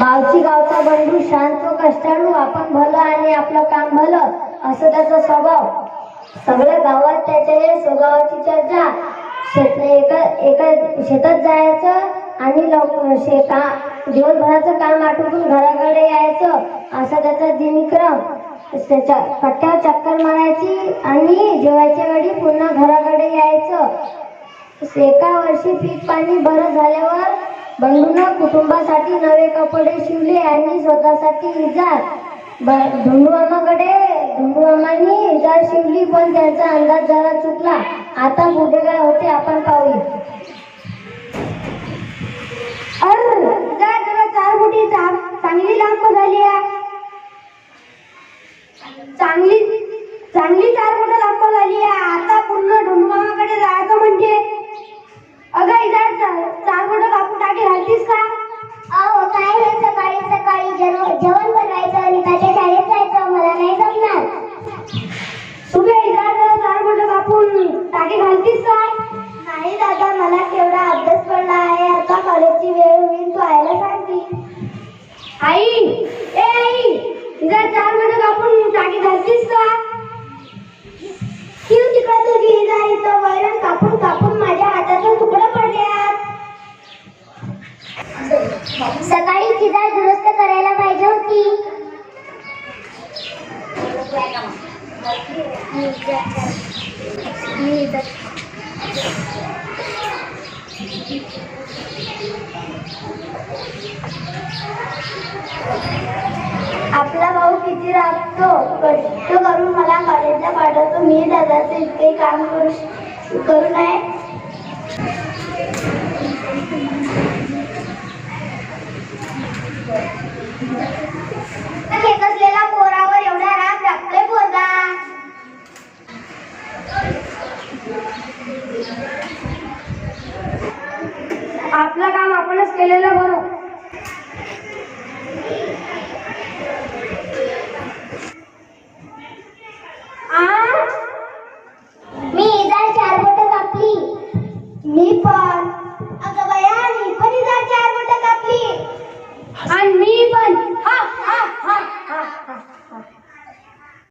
गावची गावचा बंधू शांत व कष्टाळू आपण भलं आणि आपलं काम भलं असं त्याचा स्वभाव. सगळ्या गावात त्याच्या या स्वभावाची चर्चा. शेत एका एका शेतात जायचं आणि लवकर शेता दिवसभराचं काम आटोपून घराकडे यायचं असा त्याचा दिनक्रम. त्याच्या पट्ट्यावर चक्कर मारायची आणि जेवायच्या वेळी पुन्हा घराकडे यायचं. एका वर्षी पीक पाणी बरं झाल्यावर बंडूनं कुटुंबासाठी नवे कपडे शिवले आणि स्वतःसाठी इजार. धुंडू मामाकडे इजार शिवली पण त्यांचा अंदाज जरा चुकला. आता पुढे काय होते आपण पाहूया. सकाळी चिजार दुरुस्त करायला पाहिजे होती. आपला भाऊ किती राबतो कष्ट करून मला कॉलेजला पाठवतो. मी दादाचं इतके काम करू करू नये. पोरावर एवढा राग आपलं काम आपणच केलेलं बरो. मी पण. अगं बया मी पण चार बोट कापली. आणि